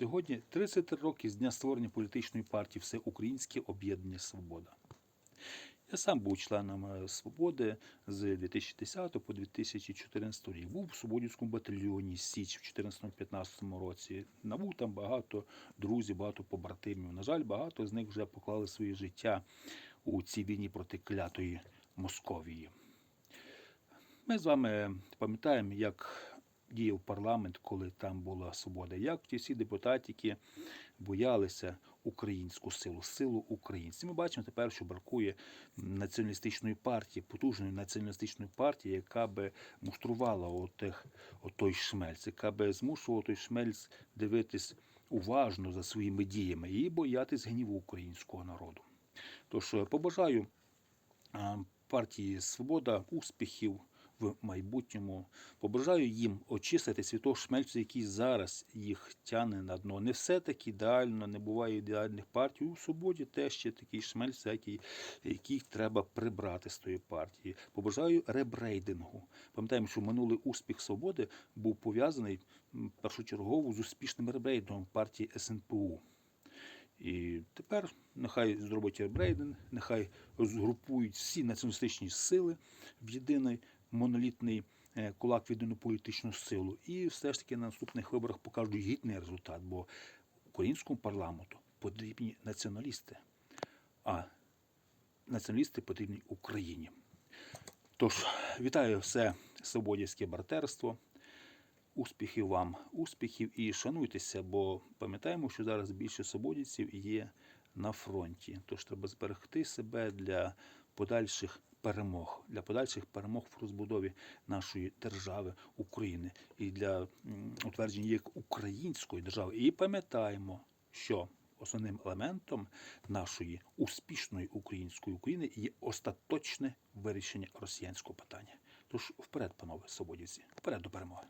Сьогодні 33 роки з дня створення політичної партії Всеукраїнське об'єднання Свобода. Я сам був членом е, Свободи з 2010 по 2014 рік. Був в Свободівському батальйоні Січ в 2014-2015 році. Набув там багато друзів, багато побратимів. На жаль, багато з них вже поклали своє життя у цій війні проти клятої Московії. Ми з вами пам'ятаємо, як діяв парламент, коли там була свобода, як ті всі депутатики боялися українську силу, силу українців. Ми бачимо тепер, що бракує націоналістичної партії, потужної націоналістичної партії, яка би муштрувала отих, отой шмельц, яка би змушувала той шмельц дивитись уважно за своїми діями і боятись гніву українського народу. Тож е, побажаю партії Свобода успіхів в майбутньому. Побажаю їм очистити святого шмельцю, який зараз їх тяне на дно. Не все так ідеально, не буває ідеальних партій. У свободі теж ще такий шмельц, який, який треба прибрати з тої партії. Побажаю ребрейдингу. Пам'ятаємо, що минулий успіх свободи був пов'язаний першочергово з успішним ребрейдингом партії СНПУ. І тепер нехай зроблять ребрейдинг, нехай згрупують всі націоналістичні сили в єдиний монолітний е, кулак в єдину політичну силу. І все ж таки на наступних виборах покажуть гідний результат, бо українському парламенту потрібні націоналісти, а націоналісти потрібні Україні. Тож, вітаю все свободівське братерство. Успіхів вам, успіхів і шануйтеся, бо пам'ятаємо, що зараз більше свободівців є на фронті. Тож треба зберегти себе для подальших перемог, для подальших перемог в розбудові нашої держави України і для утвердження як української держави. І пам'ятаємо, що основним елементом нашої успішної української України є остаточне вирішення росіянського питання. Тож вперед, панове свободівці, вперед до перемоги.